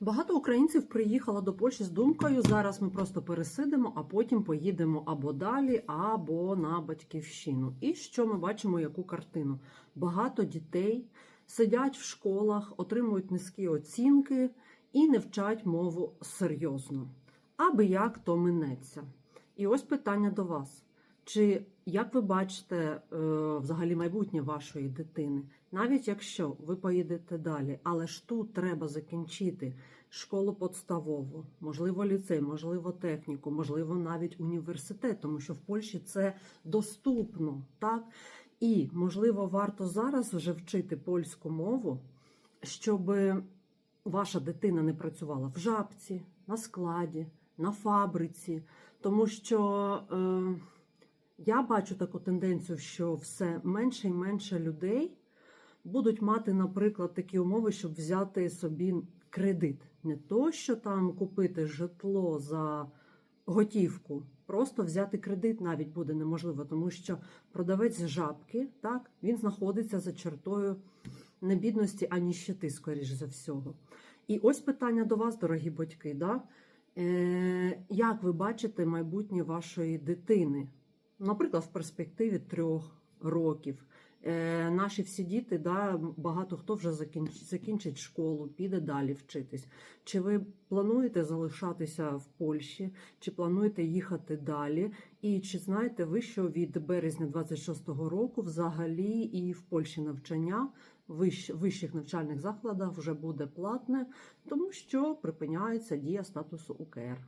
Багато українців приїхало до Польщі з думкою: зараз ми просто пересидимо, а потім поїдемо або далі, або на батьківщину. І що ми бачимо, яку картину? Багато дітей сидять в школах, отримують низькі оцінки і не вчать мову серйозно. Аби як то минеться. І ось питання до вас. Чи як ви бачите е, взагалі майбутнє вашої дитини? Навіть якщо ви поїдете далі, але ж тут треба закінчити школу подставову, можливо, ліцей, можливо, техніку, можливо, навіть університет, тому що в Польщі це доступно, так? І можливо, варто зараз вже вчити польську мову, щоб ваша дитина не працювала в жабці, на складі, на фабриці, тому що. Е, я бачу таку тенденцію, що все менше і менше людей будуть мати, наприклад, такі умови, щоб взяти собі кредит. Не то, що там купити житло за готівку, просто взяти кредит навіть буде неможливо, тому що продавець жабки, так, він знаходиться за чертою не бідності, а ніщити, скоріш за всього. І ось питання до вас, дорогі батьки. Да? Е, як ви бачите майбутнє вашої дитини? Наприклад, в перспективі трьох років. Е, наші всі діти, да, багато хто вже закінч, закінчить школу, піде далі вчитись. Чи ви плануєте залишатися в Польщі, чи плануєте їхати далі? І чи знаєте ви, що від березня 26-го року взагалі і в Польщі навчання вищ, вищих навчальних закладах вже буде платне, тому що припиняється дія статусу УКР?